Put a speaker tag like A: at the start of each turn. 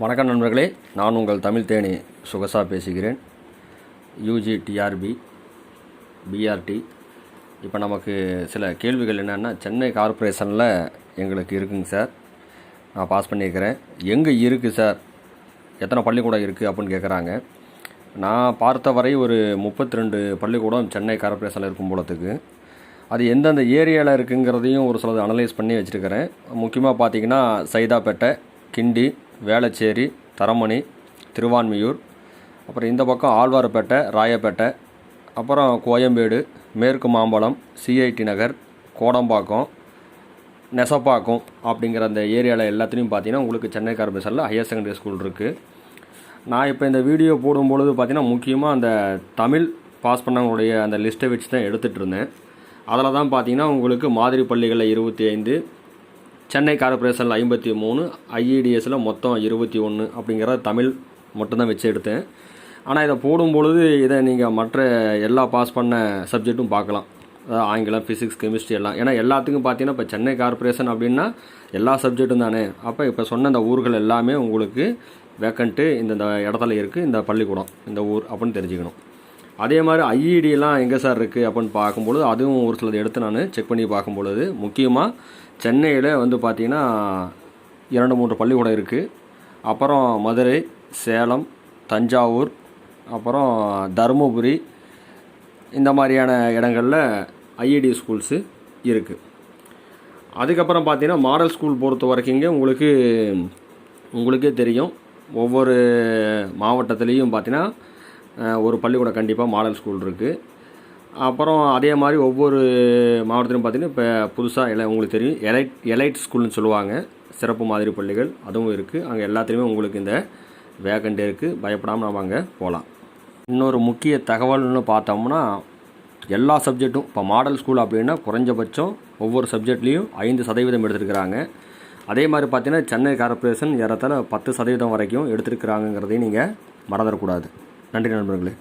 A: வணக்கம் நண்பர்களே நான் உங்கள் தமிழ் தேனி சுகசா பேசுகிறேன். யூஜி டிஆர்பி பிஆர்டி இப்போ நமக்கு சில கேள்விகள் என்னென்னா சென்னை கார்ப்பரேஷனில் எங்களுக்கு இருக்குங்க சார். நான் பாஸ் பண்ணியிருக்கிறேன். எங்கே இருக்குது சார்? எத்தனை பள்ளிக்கூடம் இருக்குது அப்படின்னு கேட்குறாங்க நான் பார்த்த வரை ஒரு முப்பத்தி ரெண்டு பள்ளிக்கூடம் சென்னை கார்ப்பரேஷனில் இருக்கும் போலத்துக்கு. அது எந்தெந்த ஏரியாவில் இருக்குங்கிறதையும் ஒரு சிலது அனலைஸ் பண்ணி வச்சுருக்கிறேன். முக்கியமாக பார்த்தீங்கன்னா சைதாப்பேட்டை கிண்டி வேளச்சேரி தரமணி திருவான்மியூர் அப்புறம் இந்த பக்கம் ஆழ்வார்பேட்டை ராயப்பேட்டை அப்புறம் கோயம்பேடு மேற்கு மாம்பலம் சிஐடி நகர் கோடம்பாக்கம் நெசப்பாக்கம் அப்படிங்கிற அந்த ஏரியாவில் எல்லாத்துலேயும் பார்த்தீங்கன்னா உங்களுக்கு சென்னை கார்பரேஷனில் ஹையர் செகண்டரி ஸ்கூல் இருக்குது நான் இப்போ இந்த வீடியோ போடும்பொழுது பார்த்தீங்கன்னா முக்கியமாக அந்த தமிழ் பாஸ் பண்ணவங்களுடைய அந்த லிஸ்ட்டை வச்சு தான் எடுத்துகிட்டு இருந்தேன். அதில் தான் பார்த்தீங்கன்னா உங்களுக்கு மாதிரி பள்ளிகளில் இருபத்தி ஐந்து சென்னை கார்பரேஷனில் ஐம்பத்தி மூணு ஐஇடிஎஸில் மொத்தம் இருபத்தி ஒன்று அப்படிங்கிற தமிழ் மட்டும்தான் வச்சு எடுத்தேன். ஆனால் இதை போடும்பொழுது இதை நீங்கள் மற்ற எல்லா பாஸ் பண்ண சப்ஜெக்ட்டும் பார்க்கலாம். அதாவது ஆங்கிலம் ஃபிசிக்ஸ் கெமிஸ்ட்ரி எல்லாம். ஏன்னா எல்லாத்துக்கும் பார்த்தீங்கன்னா இப்போ சென்னை கார்ப்பரேஷன் அப்படின்னா எல்லா சப்ஜெக்ட்டும் தானே. அப்போ இப்போ சொன்ன இந்த ஊர்கள் எல்லாமே உங்களுக்கு வேக்கண்ட்டு இந்த இடத்துல இருக்குது இந்த பள்ளிக்கூடம் இந்த ஊர் அப்படின்னு தெரிஞ்சுக்கணும். அதே மாதிரி ஐஇடிலாம் எங்கே சார் இருக்குது அப்படின்னு பார்க்கும்பொழுது அதுவும் ஒரு சிலது எடுத்து நான் செக் பண்ணி பார்க்கும்பொழுது முக்கியமாக சென்னையில் வந்து பார்த்திங்கன்னா இரண்டு மூன்று பள்ளிக்கூடம் இருக்குது அப்புறம் மதுரை சேலம் தஞ்சாவூர் அப்புறம் தருமபுரி இந்த மாதிரியான இடங்களில் ஐஇடி ஸ்கூல்ஸு இருக்குது அதுக்கப்புறம் பார்த்தீங்கன்னா மாடல் ஸ்கூல் பொறுத்த வரைக்குங்க உங்களுக்கு உங்களுக்கே தெரியும். ஒவ்வொரு மாவட்டத்துலேயும் பார்த்தீங்கன்னா ஒரு பள்ளிக்கூடம் கண்டிப்பாக மாடல் ஸ்கூல் இருக்குது அப்புறம் அதே மாதிரி ஒவ்வொரு மாவட்டத்திலும் பார்த்தீங்கன்னா இப்போ புதுசாக எலை உங்களுக்கு தெரியும் எலைட் எலைட் ஸ்கூல்னு சொல்லுவாங்க. சிறப்பு மாதிரி பள்ளிகள் அதுவும் இருக்குது அங்கே எல்லாத்துலேயுமே உங்களுக்கு இந்த வேகண்ட் இருக்குது பயப்படாமல் நம்ம அங்கே போகலாம் இன்னொரு முக்கிய தகவல்னு பார்த்தோம்னா எல்லா சப்ஜெக்ட்டும் இப்போ மாடல் ஸ்கூல் அப்படின்னா குறைஞ்சபட்சம் ஒவ்வொரு சப்ஜெக்ட்லேயும் ஐந்து சதவீதம் எடுத்திருக்கிறாங்க. அதே மாதிரி பார்த்தீங்கன்னா சென்னை கார்ப்பரேஷன் ஏறத்தாழ பத்து சதவீதம் வரைக்கும் எடுத்திருக்கிறாங்கங்கிறதையும் நீங்கள் மறந்துடக்கூடாது. நன்றி நண்பர்களே.